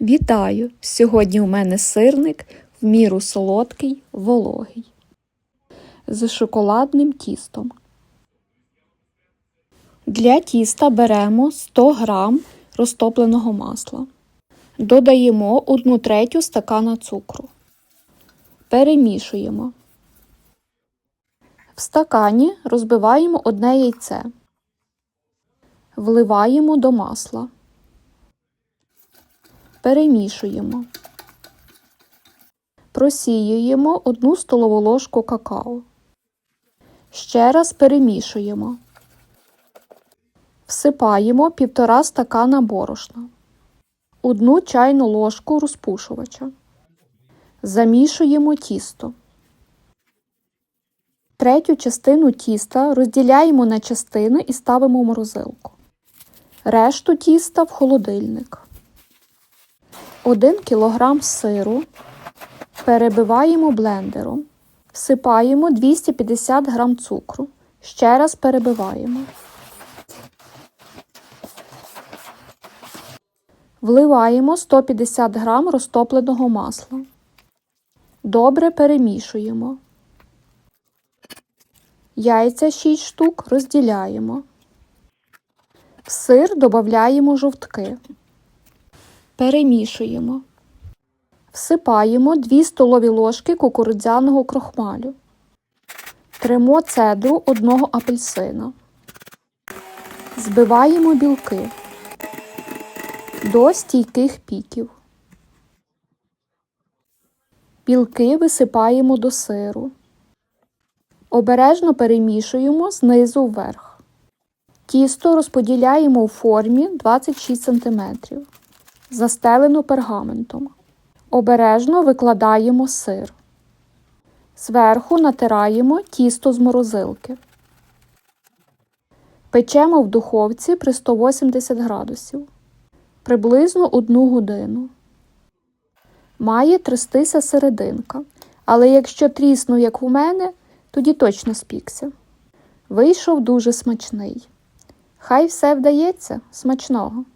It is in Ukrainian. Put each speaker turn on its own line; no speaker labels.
Вітаю! Сьогодні у мене сирник в міру солодкий, вологий, з шоколадним тістом. Для тіста беремо 100 г розтопленого масла. Додаємо 1 третю стакана цукру. Перемішуємо. В стакані розбиваємо одне яйце. Вливаємо до масла. Перемішуємо. Просіюємо 1 столову ложку какао. Ще раз перемішуємо. Всипаємо 1,5 стакана борошна. 1 чайну ложку розпушувача. Замішуємо тісто. Третю частину тіста розділяємо на частини і ставимо в морозилку. Решту тіста в холодильник. 1 кг сиру перебиваємо блендером. Всипаємо 250 г цукру. Ще раз перебиваємо. Вливаємо 150 г розтопленого масла. Добре перемішуємо. Яйця 6 штук розділяємо. В сир додаємо жовтки. Перемішуємо. Всипаємо 2 столові ложки кукурудзяного крохмалю. Тримо цедру одного апельсина. Збиваємо білки до стійких піків. Білки висипаємо до сиру. Обережно перемішуємо знизу вверх. Тісто розподіляємо у формі 26 см. Застелено пергаментом. Обережно викладаємо сир. Зверху натираємо тісто з морозилки. Печемо в духовці при 180 градусів приблизно 1 годину. Має трястися серединка, але якщо тріснув, як у мене, тоді точно спікся. Вийшов дуже смачний. Хай все вдається смачного.